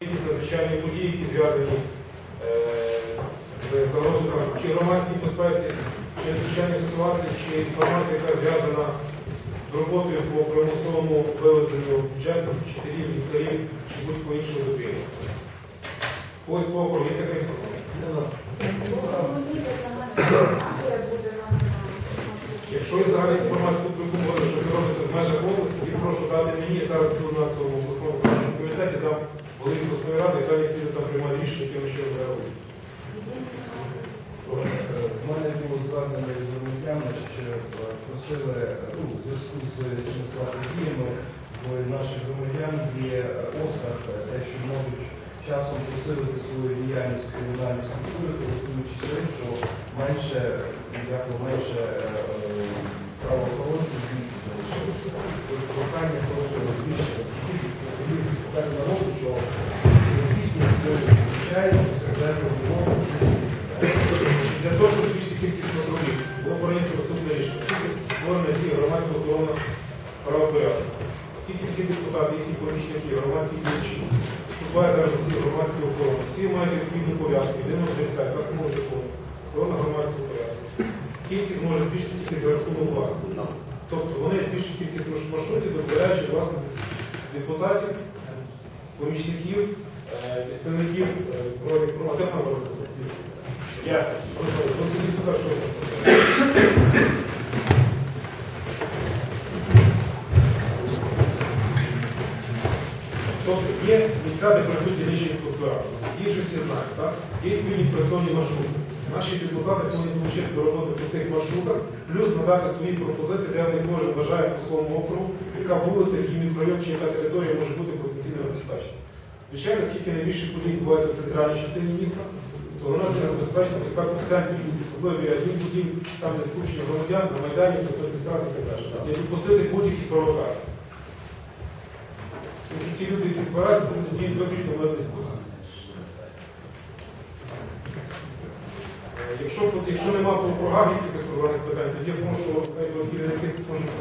якісь надзвичайні події, які зв'язані е, з загрозою чи громадській безпеці, чи надзвичайні ситуації, чи інформація, яка зв'язана з роботою по примусовому вивезенню бюджетних вчителів, лікарів чи будь-кого іншого дитини. Ось по округу є така інформація. Якщо є загальна інформація, тут що це робиться в межах області, і прошу дати мені, я зараз буду на цьому було звернення що е, просили е, ну, в зв'язку з цими самими подіями в наших громадян є е, е, те, що можуть часом посилити свою діяльність в кримінальній структурі, користуючись тим, що менше, як менше е, е, правоохоронців залишилося. Тобто прохання просто збільшити кількість показати депутати, їхні помічники, громадські діячі, вступають зараз до цієї громадської охорони, всі мають відповідну пов'язку, єдиного яка встановлена закону, охорона громадського порядку. Кількість може збільшити тільки за рахунок вас. Тобто вони збільшують кількість маршрутів, дозволяючи власне депутатів, помічників, е, представників е, збройних. Де там? Я. Ну, тоді сюди, що Тобто є місця, де працюють дільничні інспектора. Їх же всі знають, так? Є відповідні працівні маршрути. Наші депутати повинні долучитися до роботи по цих маршрутах, плюс надати свої пропозиції, де вони кожен вважає по своєму округу, яка вулиця, який мікрорайон чи яка територія може бути потенційно небезпечна. Звичайно, скільки найбільше подій відбувається в центральній частині міста, то вона забезпечена безпеку в центрі міста, особливо один будів, там де скупчення громадян, на Майдані, адміністрації і так далі. Не допустити будь-які провокації. Тому що ті люди, збираються, діють виключно мирний спосіб. Якщо, якщо немає по округах якихось проблемних питань, тоді я думаю, що керівники можуть